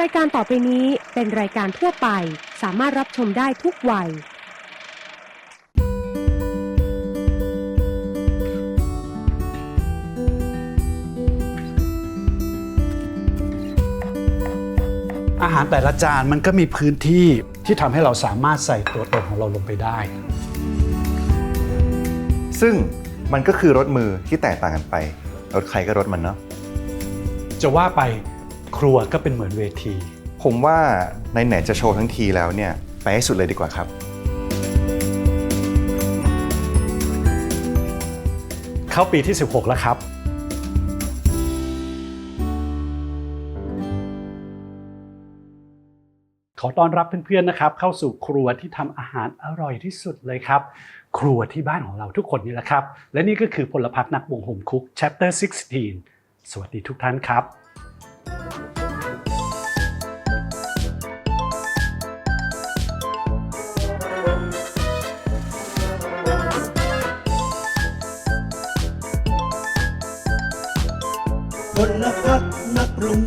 รายการต่อไปนี้เป็นรายการทั่วไป สามารถรับชมได้ทุกวัย อาหารแต่ละจานมันก็มีพื้นที่ที่ทำให้เราสามารถใส่ตัวตนของเราลงไปได้ ซึ่งมันก็คือรถมือที่แตกต่างกันไป รถใครก็รถมันเนาะจะว่าไป ครัวก็เป็นเหมือนเวที ผมว่าในไหนๆจะโชว์ทั้งทีแล้วเนี่ย ไปให้สุดเลยดีกว่าครับ เข้าปีที่ 16 แล้วครับ ขอต้อนรับเพื่อนๆนะครับ เข้าสู่ครัวที่ทำอาหารอร่อยที่สุดเลยครับ ครัวที่บ้านของเราทุกคนนี่แหละครับ และนี่ก็คือพลพักนักวงโฮมคุก chapter 16 สวัสดีทุกท่านครับ พลพักนักปรุง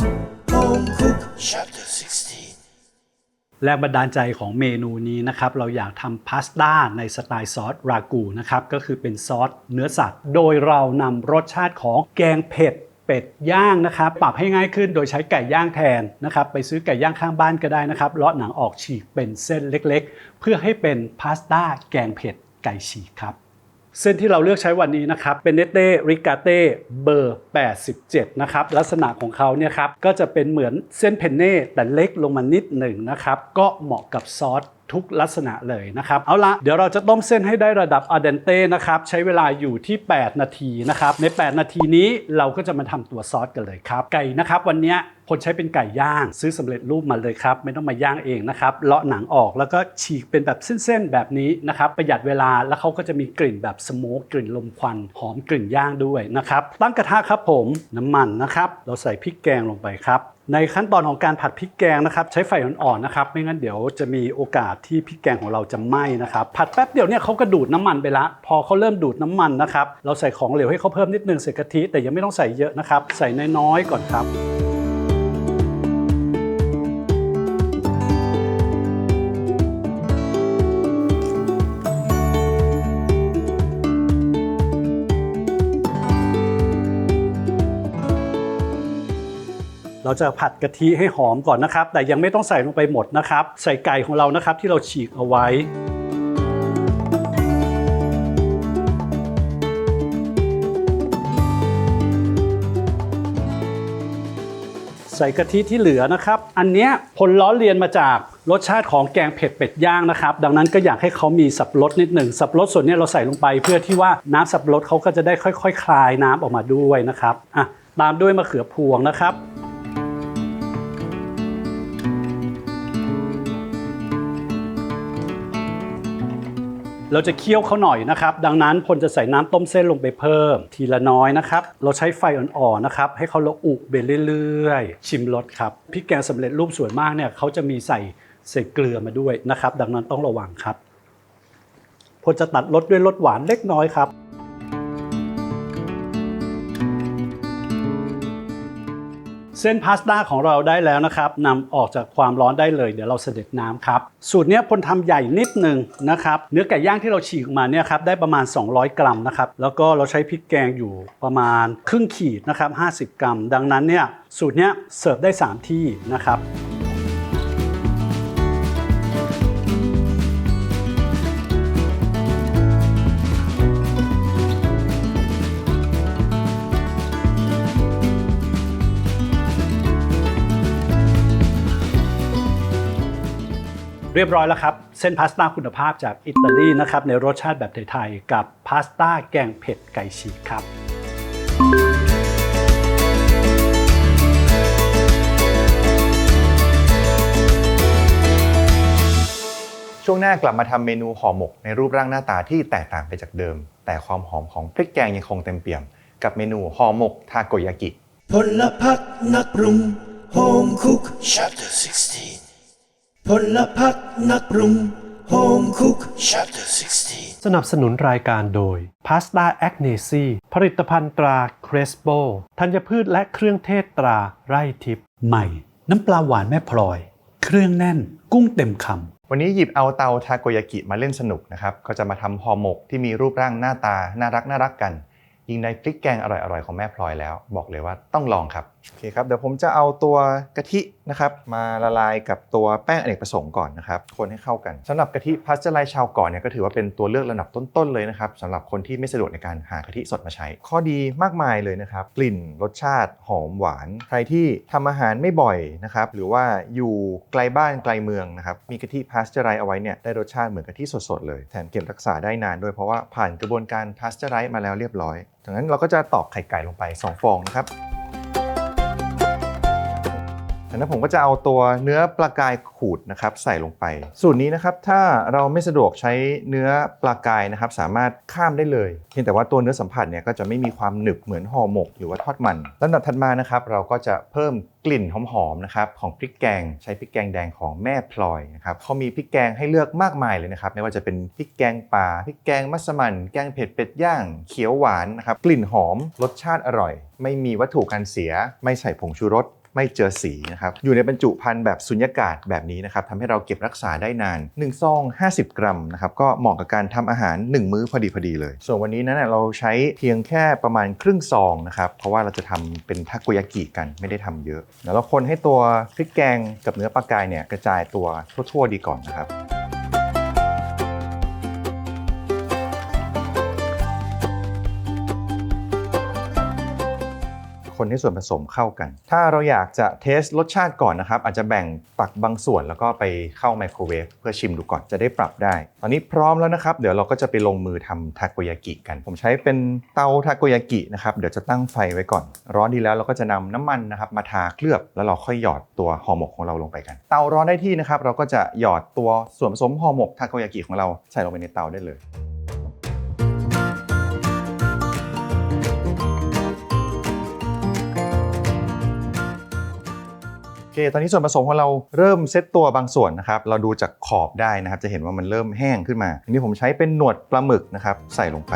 โฮมคุก Chapter 16 แรงบันดาลใจของเมนูนี้นะครับ เราอยากทำพาสต้าในสไตล์ซอสรากูนะครับ ก็คือเป็นซอสเนื้อสัตว์ โดยเรานำรสชาติของแกงเผ็ด เป็ดย่างนะครับปรับให้ง่ายขึ้นโดยใช้ไก่ย่างแทนนะครับไปซื้อไก่ย่างข้างบ้านก็ได้นะครับเลาะหนังออกฉีกเป็นเส้นเล็กๆ เพื่อให้เป็นพาสต้าแกงเผ็ดไก่ฉีกครับเส้นที่เราเลือกใช้วันนี้นะครับเป็นเนเต้ริกาเต้เบอร์ 87 นะครับลักษณะของเขาเนี่ยครับก็จะเป็นเหมือนเส้นเพนเน่แต่เล็กลงมานิดหนึ่งนะครับก็เหมาะกับซอส ทุกลักษณะเลยนะครับ เอาละเดี๋ยวเราจะต้มเส้นให้ได้ระดับอาเดนเต้นะครับ ใช้เวลาอยู่ที่ 8 นาทีนะครับ ใน 8 นาทีนี้เราก็จะมาทำตัวซอสกันเลยครับ ไก่นะครับ วันนี้คนใช้เป็นไก่ย่าง ซื้อสำเร็จรูปมาเลยครับ ไม่ต้องมาย่างเองนะครับเลาะหนังออกแล้วก็ฉีกเป็นแบบเส้นๆแบบนี้นะครับ ประหยัดเวลาแล้วเขาก็จะมีกลิ่นแบบสโมกกลิ่นลมควันหอมกลิ่นย่างด้วยนะครับตั้งกระทะครับผมน้ำมันนะครับ เราใส่พริกแกงลงไปครับ ในขั้นตอนของการผัดพริกแกงนะครับ ใช้ไฟอ่อนๆนะครับ ไม่งั้นเดี๋ยวจะมีโอกาสที่พริกแกงของเราจะไหม้นะครับ ผัดแป๊บเดียวเนี่ยเขาก็ดูดน้ำมันไปละ พอเขาเริ่มดูดน้ำมันนะครับ เราใส่ของเหลวให้เขาเพิ่มนิดนึงใส่กะทิแต่ยังไม่ต้องใส่เยอะนะครับ ใส่น้อยๆก่อนครับ เราจะผัดกะทิให้หอมก่อนนะครับ แต่ยังไม่ต้องใส่ลงไปหมดนะครับ ใส่ไก่ของเรานะครับที่เราฉีกเอาไว้ใส่กะทิที่เหลือนะครับ อันเนี้ยผลล้อเลียนมาจากรสชาติของแกงเผ็ดเป็ดย่างนะครับ ดังนั้นก็อยากให้เขามีสับรดนิดหนึ่ง สับรดส่วนนี้เราใส่ลงไปเพื่อที่ว่าน้ำสับรดเขาก็จะได้ค่อยๆคคลายน้ำออกมาด้วยนะครับ อะ ตามด้วยมะเขือพวงนะครับ เราจะเคี่ยวเขาหน่อยนะครับ ดังนั้นพลจะใส่น้ำต้มเส้นลงไปเพิ่ม ทีละน้อยนะครับ เราใช้ไฟอ่อนๆนะครับ ให้เขาละอุไปเรื่อยๆ ชิมรสครับพริกแกงสำเร็จรูปสวยมากเนี่ยเขาจะมีใส่ใส่เกลือมาด้วยนะครับ ดังนั้นต้องระวังครับพลจะตัดรสด้วยรสหวานเล็กน้อยครับ เส้นพาสต้าของเราได้แล้วนะครับนำออกจากความร้อนได้เลย เดี๋ยวเราเสด็จน้ำครับ สูตรนี้พลทำใหญ่นิดหนึ่งนะครับเนื้อไก่ย่างที่เราฉีกออกมาเนี่ยครับได้ประมาณ 200 กรัมนะครับแล้วก็เราใช้พริกแกงอยู่ประมาณครึ่งขีดนะครับ50 กรัม ดังนั้นเนี่ยสูตรนี้เสิร์ฟได้ 3 ที่นะครับ เรียบร้อยแล้วครับ เส้นพาสต้าคุณภาพจากอิตาลีนะครับในรสชาติแบบไทยๆกับพาสต้าแกงเผ็ดไก่ฉีกครับ ช่วงหน้ากลับมาทำเมนูห่อหมกในรูปร่างหน้าตาที่แตกต่างไปจากเดิม แต่ความหอมของพริกแกงยังคงเต็มเปี่ยม กับเมนูห่อหมกทาโกยากิ พลพักนักปรุงโฮมคุก Chapter 16 พลพักนักปรุงโฮมคุก Chapter 16 สนับสนุนรายการโดยพาสต้าแอคเนซีผลิตภัณฑ์ตราเครสโบธัญพืชและเครื่องเทศตราไร่ทิพย์ใหม่ น้ำปลาหวานแม่พลอย เครื่องแน่น กุ้งเต็มคำ วันนี้หยิบเอาเตาทาโกยากิมาเล่นสนุกนะครับ ก็จะมาทำห่อหมกที่มีรูปร่างหน้าตา น่ารักน่ารักกัน ยิ่งได้พริกแกงอร่อยๆของแม่พลอยแล้ว บอกเลยว่าต้องลองครับ โอเคครับเดี๋ยวผมจะเอาตัวกะทินะครับมาละลายกับตัวแป้งอเนกประสงค์ก่อนนะครับคนให้เข้ากันสำหรับกะทิพัสเจอร์ไลซ์ชาวก่อนเนี่ยก็ถือว่าเป็นตัวเลือกระดับต้นๆเลยนะครับสำหรับคนที่ไม่สะดวกในการหากะทิสดมาใช้ ข้อดีมากมายเลยนะครับกลิ่นรสชาติหอมหวาน ใครที่ทำอาหารไม่บ่อยนะครับหรือว่าอยู่ไกลบ้านไกลเมืองนะครับมีกะทิพัสเจอร์ไลซ์เอาไว้เนี่ยได้รสชาติเหมือนกะทิสดๆเลยแถมเก็บรักษาได้นานด้วยเพราะว่าผ่านกระบวนการพัสเจอร์ไลซ์มาแล้วเรียบร้อยดังนั้นเราก็จะตอกไข่ไก่ลงไปสองฟองนะครับ จากนั้นผมก็จะเอาตัวเนื้อปลากายขูดนะครับใส่ลงไป สูตรนี้นะครับถ้าเราไม่สะดวกใช้เนื้อปลากายนะครับสามารถข้ามได้เลยเพียงแต่ว่าตัวเนื้อสัมผัสเนี่ยก็จะไม่มีความหนึบเหมือนห่อหมกหรือว่าทอดมันลำดับถัดมานะครับเราก็จะเพิ่มกลิ่นหอมๆนะครับของพริกแกงใช้พริกแกงแดงของแม่พลอยนะครับเขามีพริกแกงให้เลือกมากมายเลยนะครับไม่ว่าจะเป็นพริกแกงป่าพริกแกงมัสมั่นแกงเผ็ดเป็ดย่างเขียวหวานนะครับกลิ่นหอมรสชาติอร่อย ไม่มีวัตถุกันเสีย ไม่ใส่ผงชูรส ไม่เจอสีนะครับอยู่ในบรรจุภัณฑ์แบบสุญญากาศแบบนี้นะครับทำให้เราเก็บรักษาได้นาน1ซอง50 กรัมนะครับก็เหมาะกับการทำอาหาร 1 มื้อพอดีพอดีเลย ส่วนวันนี้นั้นเราใช้เพียงแค่ประมาณครึ่งซองนะครับเพราะว่าเราจะทำเป็นทาโกยากิกันไม่ได้ทำเยอะแล้วเราคนให้ตัวพริกแกงกับเนื้อปลากายเนี่ยกระจายตัวทั่ว ๆ ดีก่อนนะครับ คนให้ส่วนผสมเข้ากัน ถ้าเราอยากจะเทสรสชาติก่อนนะครับ อาจจะแบ่งปักบางส่วนแล้วก็ไปเข้าไมโครเวฟเพื่อชิมดูก่อนจะได้ปรับได้ ตอนนี้พร้อมแล้วนะครับ เดี๋ยวเราก็จะไปลงมือทำทาโกยากิกัน ผมใช้เป็นเตาทาโกยากินะครับ เดี๋ยวจะตั้งไฟไว้ก่อน ร้อนดีแล้วเราก็จะนำน้ำมันนะครับมาทาเคลือบแล้วเราค่อยหยอดตัวห่อหมกของเราลงไปกัน เตาร้อนได้ที่นะครับ เราก็จะหยอดตัวส่วนผสมห่อหมกทาโกยากิของเราใส่ลงไปในเตาได้เลย เค ตอนนี้ส่วนผสมของเราเริ่มเซตตัวบางส่วนนะครับ เราดูจากขอบได้นะครับ จะเห็นว่ามันเริ่มแห้งขึ้นมาอันนี้ผมใช้เป็นหนวดปลาหมึกนะครับ ใส่ลงไป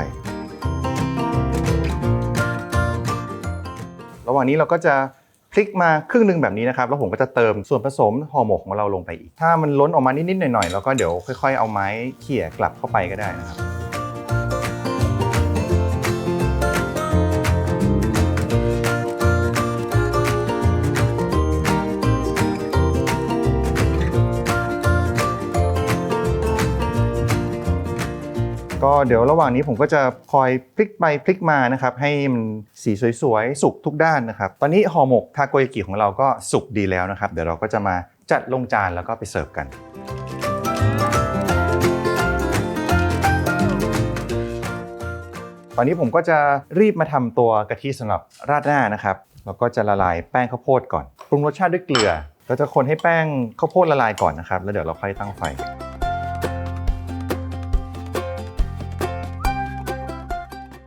ระหว่างนี้เราก็จะพลิกมาครึ่งหนึ่งแบบนี้นะครับ แล้วผมก็จะเติมส่วนผสมห่อหมกของเราลงไปอีก ถ้ามันล้นออกมานิดๆหน่อยๆ แล้วก็เดี๋ยวค่อย ๆ เอาไม้เขี่ยกลับเข้าไปก็ได้นะครับ เดี๋ยวระหว่างนี้ผมก็จะคอยพลิกไปพลิกมานะครับให้มันสีสวยๆ สุกทุกด้านนะครับ ตอนนี้ห่อหมกทาโกยากิของเราก็สุกดีแล้วนะครับ เดี๋ยวเราก็จะมาจัดลงจานแล้วก็ไปเสิร์ฟกัน ตอนนี้ผมก็จะรีบมาทำตัวกะทิสำหรับราดหน้านะครับแล้วก็จะละลายแป้งข้าวโพดก่อนปรุงรสชาติด้วยเกลือเราจะคนให้แป้งข้าวโพดละลายก่อนนะครับ แล้วเดี๋ยวเราค่อยตั้งไฟ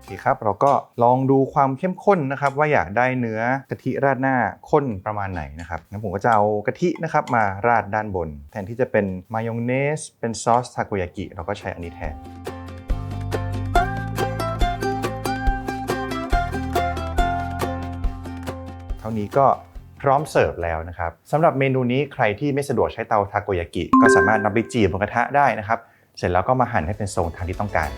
เคครับเราก็ลองดูความเข้มข้นนะครับ ว่าอยากได้เนื้อกะทิราดหน้าข้นประมาณไหนนะครับงั้นผมก็จะเอากะทินะครับมาราดด้านบน แทนที่จะเป็นมายองเนส เป็นซอสทาโกยากิเราก็ใช้อันนี้แทนเท่านี้ก็พร้อมเสิร์ฟแล้วนะครับสำหรับเมนูนี้ใครที่ไม่สะดวกใช้เตาทาโกยากิ ก็สามารถนำไปจีบบนกระทะได้นะครับ เสร็จแล้วก็มาหั่นให้เป็นทรงทางที่ต้องการ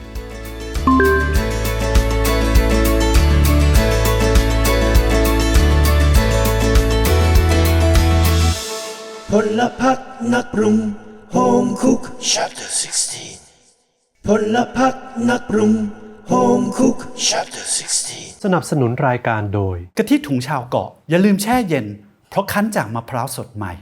พลพักนักปรุง Home Cook Chapter 16พลพักนักปรุง Home Cook Chapter 16 สนับสนุนรายการโดย กะทิถุงชาวเกาะ อย่าลืมแช่เย็น เพราะคั้นจากมะพร้าวสดใหม่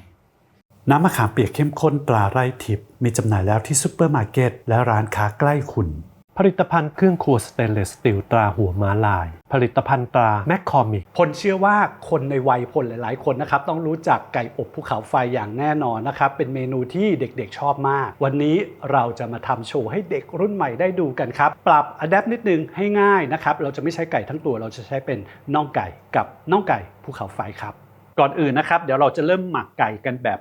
น้ำมะขามเปียกเข้มข้นตราไร่ทิพย์มีจำหน่ายแล้วที่ซูเปอร์มาร์เก็ตและร้านค้าใกล้คุณ ผลิตภัณฑ์เครื่องครัวสเตนเลสสตีลตราหัวม้าลาย ผลิตภัณฑ์ตราแมคคอมิกพลเชื่อว่าคนในวัยพลหลาย ๆ คนนะครับ ต้องรู้จักไก่อบภูเขาไฟอย่างแน่นอนนะครับ เป็นเมนูที่เด็กๆชอบมาก วันนี้เราจะมาทำโชว์ให้เด็กรุ่นใหม่ได้ดูกันครับ ปรับอัดแอปนิดนึงให้ง่ายนะครับ เราจะไม่ใช้ไก่ทั้งตัวเราจะใช้เป็นน่องไก่กับน่องไก่ภูเขาไฟครับ ก่อนอื่นนะครับ เดี๋ยวเราจะเริ่มหมักไก่กันแบบ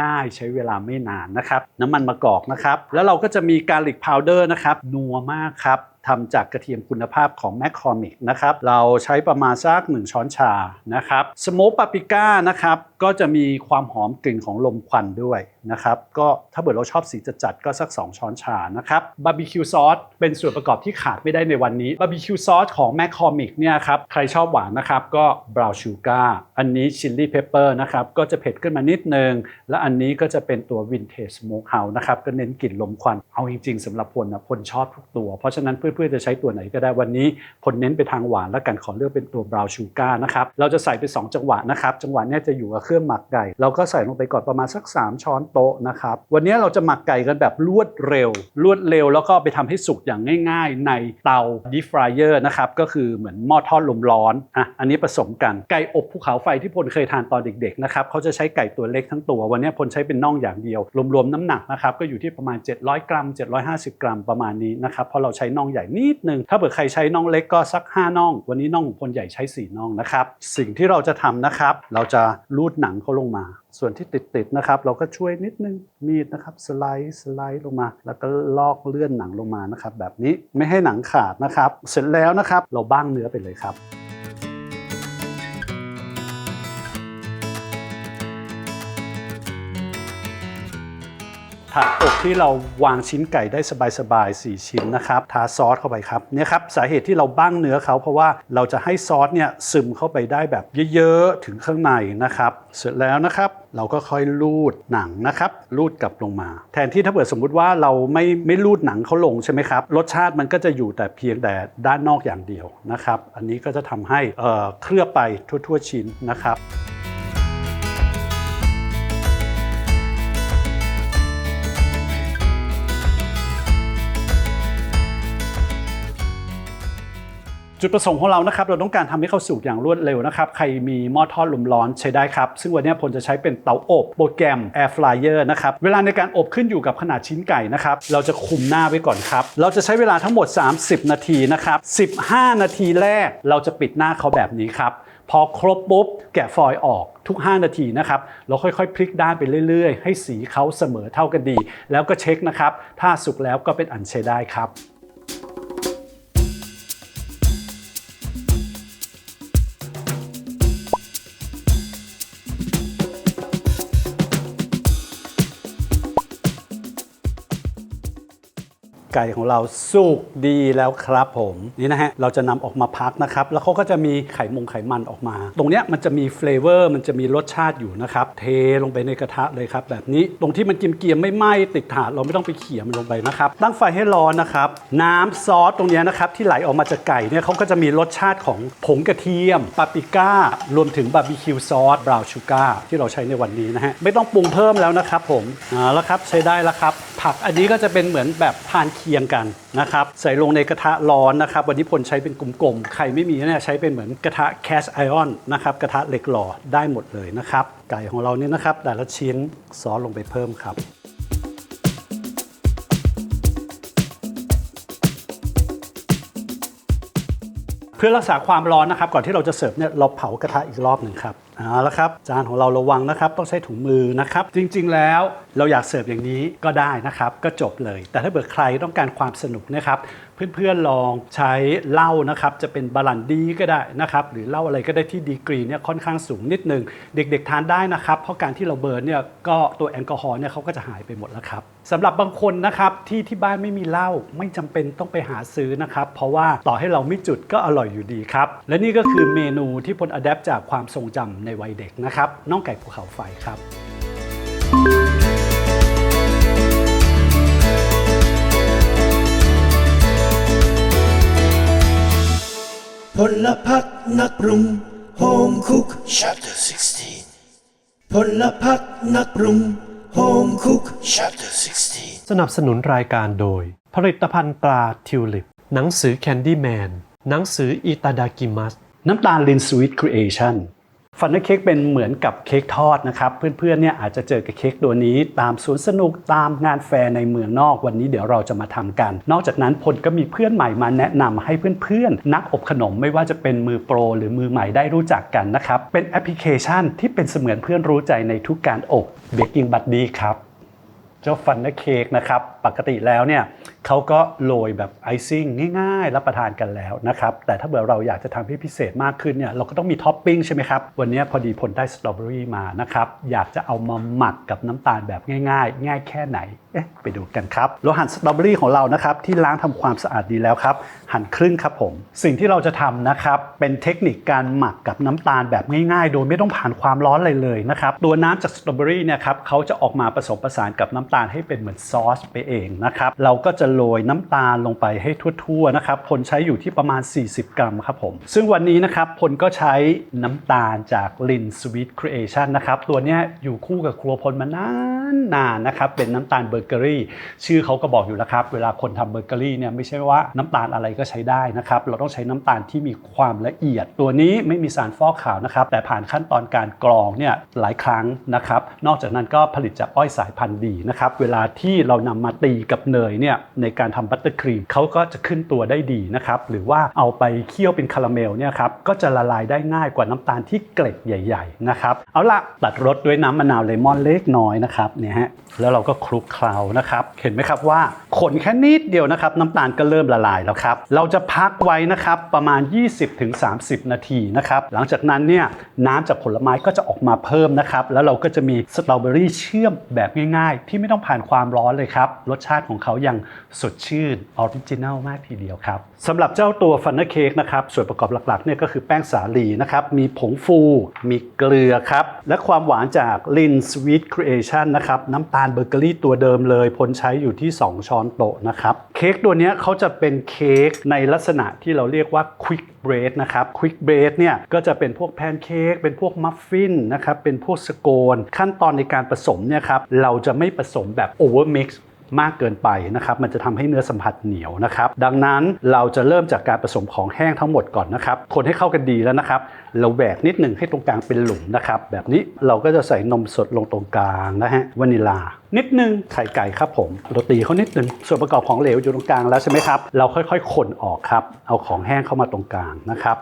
ง่ายๆ ใช้เวลาไม่นานนะครับ น้ำมันมะกอกนะครับ แล้วเราก็จะมีการลิกพาวเดอร์นะครับนัวมากครับ ทำจากกระเทียมคุณภาพของแมคคอมิกนะครับเราใช้ประมาณสัก1ช้อนชานะครับสโมกปาปิก้านะครับก็จะมีความหอมกลิ่นของลมควันด้วยนะครับก็ถ้าเกิดเราชอบสีจัดๆก็สัก 2 ช้อนชานะครับบาร์บีคิวซอสเป็นส่วนประกอบที่ขาดไม่ได้ในวันนี้บาร์บีคิวซอสของแมคคอมิกเนี่ยครับใครชอบหวานนะครับก็บราวน์ชูการ์อันนี้ชิลลี่เพปเปอร์นะครับก็จะเผ็ดขึ้นมานิดนึง และอันนี้ก็จะเป็นตัววินเทจสโมกเฮาส์นะครับก็เน้นกลิ่นลมควันเอาจริงๆสำหรับพลนะพลชอบทุกตัว เพราะฉะนั้นเพื่อนๆจะใช้ตัวไหนก็ได้วันนี้พลเน้นไปทางหวานแล้วกันขอเลือกเป็นตัวบราวน์ชูการ์นะครับเราจะใส่ไปสองจังหวะนะครับจังหวะนี้จะอยู่กับเครื่องหมักไก่เราก็ใส่ลงไปก่อนประมาณสัก 3 ช้อนโต๊ะนะครับวันนี้เราจะหมักไก่กันแบบรวดเร็ว รวดเร็วแล้วก็ไปทำให้สุกอย่างง่าย ๆ ในเตาดีฟรายเออร์นะครับก็คือเหมือนหม้อทอดลมร้อนอะอันนี้ผสมกันไก่อบภูเขาไฟที่พลเคยทานตอนเด็กๆนะครับเขาจะใช้ไก่ตัวเล็กทั้งตัว วันนี้พลใช้เป็นน่องอย่างเดียว รวมๆน้ำหนักนะครับก็อยู่ที่ประมาณ 700 กรัม 750 กรัมประมาณนี้นะครับเพราะเราใช้น่องใหญ่นิดนึง ถ้าเกิดใครใช้น่องเล็กก็สัก 5น่อง วันนี้น่องของพลใหญ่ใช้4น่องนะครับ สิ่งที่เราจะทำนะครับ เราจะรูดหนังเขาลงมา ส่วนที่ติดๆนะครับ เราก็ช่วยนิดนึงมีดนะครับสไลด์สไลด์ลงมา แล้วก็ลอกเลื่อนหนังลงมานะครับ แบบนี้ไม่ให้หนังขาดนะครับ เสร็จแล้วนะครับ เราบ้างเนื้อไปเลยครับ ถาดอกที่เราวางชิ้นไก่ได้สบายๆ4ชิ้นนะครับทาซอสเข้าไปครับเนี่ยครับสาเหตุที่เราบ้างเนื้อเขาเพราะว่าเราจะให้ซอสเนี่ยซึมเข้าไปได้แบบเยอะๆถึงข้างในนะครับเสร็จแล้วนะครับเราก็ค่อยลูดหนังนะครับลูดกลับลงมา แทนที่ถ้าเกิดสมมุติว่าเราไม่ไม่ลูดหนังเขาลงใช่ไหมครับรสชาติมันก็จะอยู่แต่เพียงแต่ด้านนอกอย่างเดียวนะครับ อันนี้ก็จะทำให้เอ่อเคลือบไปทั่ว ๆ ชิ้นนะครับ จุดประสงค์ของเรานะครับเราต้องการทำให้เขาสุกอย่างรวดเร็วนะครับใครมีหม้อทอดลมร้อนใช้ได้ครับ ซึ่งวันนี้ผมจะใช้เป็นเตาอบโปรแกรม Air Fryer นะครับเวลาในการอบขึ้นอยู่กับขนาดชิ้นไก่นะครับเราจะคุมหน้าไว้ก่อนครับเราจะใช้เวลาทั้งหมด 30 นาทีนะครับ15 นาทีแรกเราจะปิดหน้าเขาแบบนี้ครับพอครบปุ๊บแกะฟอยล์ออกทุก 5 นาทีนะครับ เราค่อยๆ พลิกด้านไปเรื่อยๆ ให้สีเขาเสมอเท่ากันดี แล้วก็เช็คนะครับ ถ้าสุกแล้วก็เป็นอันใช้ได้ครับ ไก่ของเราสุกดีแล้วครับผมนี่นะฮะเราจะนำออกมาพักนะครับ แล้วเขาก็จะมีไขมงไขมันออกมา ตรงเนี้ยมันจะมีเฟลเวอร์มันจะมีรสชาติอยู่นะครับ เทลงไปในกระทะเลยครับ แบบนี้ตรงที่มันเกรียมๆไม่ไหม้ติดถาดเราไม่ต้องไปเขี่ยมันลงไปนะครับ ตั้งไฟให้ร้อนนะครับ น้ำซอสตรงเนี้ยนะครับที่ไหลออกมาจากไก่เนี่ยเขาก็จะมีรสชาติของผงกระเทียมปาปริก้ารวมถึงบาร์บีคิวซอสบราวน์ชูการ์ที่เราใช้ในวันนี้นะฮะไม่ต้องปรุงเพิ่มแล้วนะครับผมอ่าแล้วครับใช้ได้แล้วครับ ผักอันนี้ก็จะเป็นเหมือนแบบทานเคียงกันนะครับใส่ลงในกระทะร้อนนะครับ วันนี้พลใช้เป็นกลมๆใครไม่มีเนี่ยใช้เป็นเหมือนกระทะแคสไอออนนะครับกระทะเหล็กหล่อได้หมดเลยนะครับไก่ของเราเนี่ยนะครับแต่ละชิ้นซอสลงไปเพิ่มครับเพื่อรักษาความร้อนนะครับ ก่อนที่เราจะเสิร์ฟเนี่ยเราเผากระทะอีกรอบหนึ่งครับเอาละครับ จานของเราระวังนะครับ ต้องใช้ถุงมือนะครับ จริงๆแล้วเราอยากเสิร์ฟอย่างนี้ก็ได้นะครับ ก็จบเลย แต่ถ้าเกิดใครต้องการความสนุกนะครับ เพื่อนๆลองใช้เหล้านะครับ จะเป็นบาลันดีก็ได้นะครับ หรือเหล้าอะไรก็ได้ที่ดีกรีเนี่ยค่อนข้างสูงนิดนึง เด็กๆทานได้นะครับ เพราะการที่เราเบิร์นเนี่ยก็ตัวแอลกอฮอล์เนี่ยเขาก็จะหายไปหมดแล้วครับสำหรับบางคนนะครับที่ที่บ้านไม่มีเหล้าไม่จำเป็นต้องไปหาซื้อนะครับ เพราะว่าต่อให้เราไม่จุดก็อร่อยอยู่ดีครับและนี่ก็คือเมนูที่พลอะแดปจากความทรงจำในวัยเด็กนะครับน่องไก่ภูเขาไฟครับ พลพักนักปรุง Home Cook Chapter 16 พลพักนักปรุง Home Cook Chapter 16 สนับสนุนรายการโดย ผลิตภัณฑ์ตราทิวลิป หนังสือแคนดี้แมน หนังสืออิตาดากิมัส น้ำตาลลินสวีทครีเอชั่น ฟันเนอร์เค้กเป็นเหมือนกับเค้กทอดนะครับ เพื่อนๆเนี่ยอาจจะเจอกับเค้กตัวนี้ ตามสวนสนุกตามงานแฟร์ในเมืองนอกวันนี้เดี๋ยวเราจะมาทำกัน นอกจากนั้นพลก็มีเพื่อนใหม่มาแนะนำให้เพื่อนๆ นักอบขนมไม่ว่าจะเป็นมือโปร หรือมือใหม่ได้รู้จักกันนะครับ เป็นแอปพลิเคชันที่เป็นเสมือนเพื่อนรู้ใจในทุกการอบเบกกิ้งบัดดี้ครับ เจ้าฟันเนอร์เค้กนะครับปกติแล้วเนี่ย เขาก็โรยแบบไอซิ่งง่ายๆ รับประทานกันแล้วนะครับ แต่ถ้าเกิดเราอยากจะทำให้พิเศษมากขึ้นเนี่ยเราก็ต้องมีท็อปปิ้งใช่ไหมครับ วันนี้พอดีผลได้สตรอเบอรี่มานะครับ อยากจะเอามาหมักกับน้ำตาลแบบง่ายๆ ง่ายแค่ไหน เอ๊ะ ไปดูกันครับ เราหั่นสตรอเบอรี่ของเรานะครับ ที่ล้างทำความสะอาดดีแล้วครับ หั่นครึ่งครับผม สิ่งที่เราจะทำนะครับ เป็นเทคนิคการหมักกับน้ำตาลแบบง่ายๆ โดยไม่ต้องผ่านความร้อนเลยเลยนะครับตัวน้ำจากสตรอเบอรี่เนี่ยครับเขาจะออกมาผสมผสานกับน้ำตาลให้เป็นเหมือนซอสไปเองนะครับเราก็จะโรยน้ำตาลลงไปให้ทั่วๆนะครับพลใช้อยู่ที่ประมาณ 40 กรัมครับผม ซึ่งวันนี้นะครับพลก็ใช้น้ำตาลจากลินสวีทครีเอชันนะครับ ตัวนี้อยู่คู่กับครัวพลมานาน นานนะครับเป็นน้ำตาลเบเกอรี่ ชื่อเขาก็บอกอยู่แล้วครับเวลาคนทำเบเกอรี่เนี่ยไม่ใช่ว่าน้ำตาลอะไรก็ใช้ได้นะครับเราต้องใช้น้ำตาลที่มีความละเอียด ตัวนี้ไม่มีสารฟอกขาวนะครับแต่ผ่านขั้นตอนการกรองเนี่ยหลายครั้งนะครับนอกจากนั้นก็ผลิตจากอ้อยสายพันธุ์ดีนะครับเวลาที่เรานำมาตีกับเนยเนี่ยในการทำบัตเตอร์ครีมเขาก็จะขึ้นตัวได้ดีนะครับหรือว่าเอาไปเคี่ยวเป็นคาราเมลเนี่ยครับก็จะละลายได้ง่ายกว่าน้ำตาลที่เกล็ดใหญ่ ๆ นะครับ เอาละตัดรสด้วยน้ำมะนาวเลมอนเล็กน้อยนะครับเนี่ยฮะแล้วเราก็คลุกเคล้านะครับเห็นไหมครับว่าคนแค่นิดเดียวนะครับน้ำตาลก็เริ่มละลายแล้วครับเราจะพักไว้นะครับประมาณ 20-30 นาทีนะครับหลังจากนั้นเนี่ยน้ำจากผลไม้ก็จะออกมาเพิ่มนะครับแล้วเราก็จะมีสตรอเบอรี่เชื่อมแบบง่ายๆ ที่ไม่ต้องผ่านความร้อนเลยครับรสชาติของเขายังสดชื่นออริจินัลมากทีเดียวครับ สำหรับเจ้าตัวฟันเนอร์เค้กนะครับส่วนประกอบหลักๆเนี่ยก็คือแป้งสาลีนะครับมีผงฟู มีเกลือครับ และความหวานจาก Lin Sweet Creation นะครับน้ำตาลเบเกอรี่ตัวเดิมเลยพลใช้อยู่ที่ 2 ช้อนโต๊ะนะครับเค้กตัวนี้เขาจะเป็นเค้กในลักษณะที่เราเรียกว่า Quick Bread นะครับ Quick Bread เนี่ยก็จะเป็นพวกแพนเค้กเป็นพวกมัฟฟินนะครับเป็นพวกสโกน ขั้นตอนในการผสมเนี่ยครับเราจะไม่ผสมแบบ over mix ม มากเกินไปนะครับมันจะทำให้เนื้อสัมผัสเหนียวนะครับดังนั้นเราจะเริ่มจากการผสมของแห้งทั้งหมดก่อนนะครับคนให้เข้ากันดีแล้วนะครับเราแหวกนิดหนึ่งให้ตรงกลางเป็นหลุมนะครับแบบนี้เราก็จะใส่นมสดลงตรงกลางนะฮะวานิลา นิดนึงไข่ไก่ครับผมโรตีเขานิดนึงส่วนประกอบของเหลวอยู่ตรงกลางแล้วใช่ไหมครับเราค่อยๆ คนออกครับเอาของแห้งเข้ามาตรงกลางนะครับ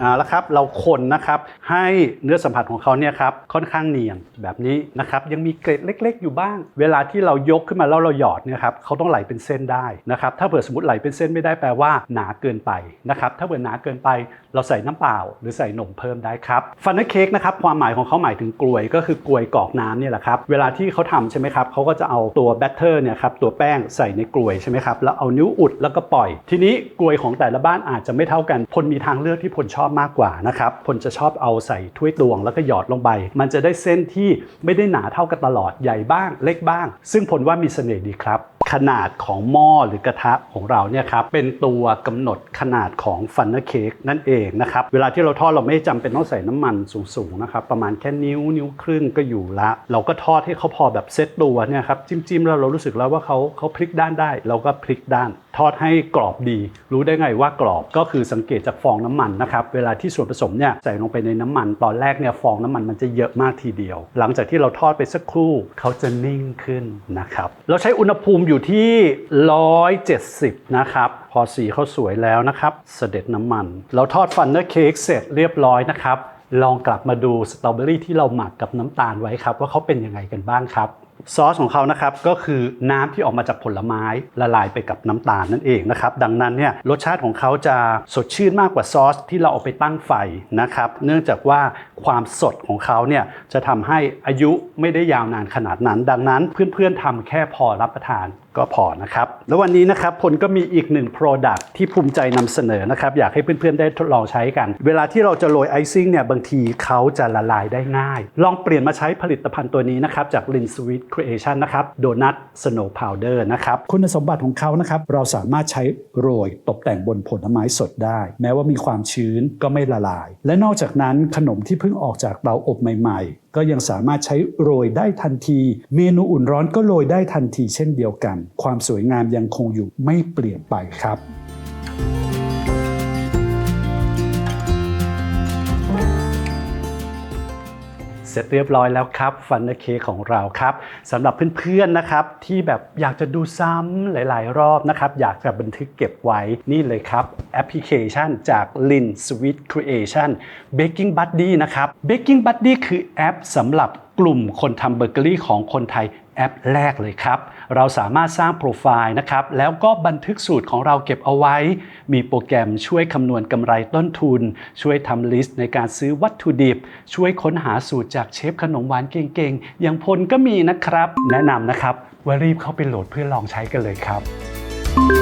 เอาละครับเราคนนะครับ ให้เนื้อสัมผัสของเขาเนี่ยครับค่อนข้างเนียนแบบนี้นะครับยังมีเกล็ดเล็ก ๆ อยู่บ้าง เวลาที่เรายกขึ้นมาแล้วเราหยอดเนี่ยครับเขาต้องไหลเป็นเส้นได้นะครับถ้าเผื่อสมมติไหลเป็นเส้นไม่ได้แปลว่าหนาเกินไปนะครับถ้าเผื่อหนาเกินไป เราใส่น้ำเปล่า หรือใส่นมเพิ่มได้ครับฟันเนอร์เค้กนะครับความหมายของเขาหมายถึงกลวยก็คือกลวยกอกน้ำเนี่ยแหละครับเวลาที่เขาทำใช่ไหมครับเขาก็จะเอาตัวแบตเตอร์เนี่ยครับตัวแป้งใส่ในกลวยใช่ไหมครับแล้วเอานิ้วอุดแล้วก็ปล่อย ทีนี้กลวยของแต่ละบ้านอาจจะไม่เท่ากันพลมีทางเลือกที่พลชอบมากกว่านะครับพลจะชอบเอาใส่ถ้วยตวงแล้วก็หยอดลงไป มันจะได้เส้นที่ไม่ได้หนาเท่ากันตลอดใหญ่บ้างเล็กบ้าง ซึ่งผลว่ามีเสน่ห์ดีครับ ขนาดของหม้อหรือกระทะของเราเนี่ยครับเป็นตัวกำหนดขนาดของฟันเนอร์เค้กนั่นเองนะครับเวลาที่เราทอดเราไม่จำเป็นต้องใส่น้ำมันสูงๆนะครับประมาณแค่นิ้วนิ้วครึ่งก็อยู่ละ เราก็ทอดให้เขาพอแบบเซตตัวเนี่ยครับจิ้มๆแล้วเรารู้สึกแล้วว่าเขาเขาพลิกด้านได้ เราก็พลิกด้าน ทอดให้กรอบดี รู้ได้ไงว่ากรอบก็คือสังเกตจากฟองน้ำมันนะครับเวลาที่ส่วนผสมเนี่ยใส่ลงไปในน้ำมัน ตอนแรกเนี่ยฟองน้ำมันมันจะเยอะมากทีเดียว หลังจากที่เราทอดไปสักครู่เขาจะนิ่งขึ้นนะครับเราใช้อุณหภูมิอยู่ที่ 170 นะครับ พอสีเขาสวยแล้วนะครับ เสด็จน้ำมัน เราทอดฟันเนอร์เค้กเสร็จเรียบร้อยนะครับ ลองกลับมาดูสตรอเบอรี่ที่เราหมักกับน้ำตาลไว้ครับ ว่าเขาเป็นยังไงกันบ้างครับซอสของเขานะครับก็คือน้ำที่ออกมาจากผลไม้ละลายไปกับน้ำตาลนั่นเองนะครับดังนั้นเนี่ยรสชาติของเขาจะสดชื่นมากกว่าซอสที่เราเอาไปตั้งไฟนะครับเนื่องจากว่าความสดของเขาเนี่ยจะทำให้อายุไม่ได้ยาวนานขนาดนั้น ดังนั้นเพื่อนๆทำแค่พอรับประทาน ก็พอนะครับ แล้ววันนี้นะครับพลก็มีอีกหนึ่ง Product ที่ภูมิใจนำเสนอนะครับ อยากให้เพื่อนๆ ได้ทดลองใช้กัน เวลาที่เราจะโรยไอซิ่งเนี่ย บางทีเขาจะละลายได้ง่าย ลองเปลี่ยนมาใช้ผลิตภัณฑ์ตัวนี้นะครับ จาก Lin Sweet Creation นะครับโดนัท Snow Powder นะครับ คุณสมบัติของเขานะครับ เราสามารถใช้โรยตกแต่งบนผลไม้สดได้ แม้ว่ามีความชื้นก็ไม่ละลาย และนอกจากนั้นขนมที่เพิ่งออกจากเตาอบใหม่ๆ ก็ยังสามารถใช้โรยได้ทันที เมนูอุ่นร้อนก็โรยได้ทันทีเช่นเดียวกัน ความสวยงามยังคงอยู่ไม่เปลี่ยนไปครับ เสร็จเรียบร้อยแล้วครับฟันเคของเราครับสำหรับเพื่อนๆนะครับที่แบบอยากจะดูซ้ำหลายๆ รอบนะครับ อยากจะบันทึกเก็บไว้นี่เลยครับแอปพลิเคชันจาก Lin Sweet Creation Baking Buddy นะครับ Baking Buddy คือแอปสำหรับกลุ่มคนทำเบเกอรี่ของคนไทย แอปแรกเลยครับ เราสามารถสร้างโปรไฟล์นะครับ แล้วก็บันทึกสูตรของเราเก็บเอาไว้ มีโปรแกรมช่วยคำนวณกำไรต้นทุน ช่วยทำลิสต์ในการซื้อวัตถุดิบ ช่วยค้นหาสูตรจากเชฟขนมหวานเก่งๆ อย่างพลก็มีนะครับ แนะนำนะครับว่ารีบเข้าไปโหลดเพื่อลองใช้กันเลยครับ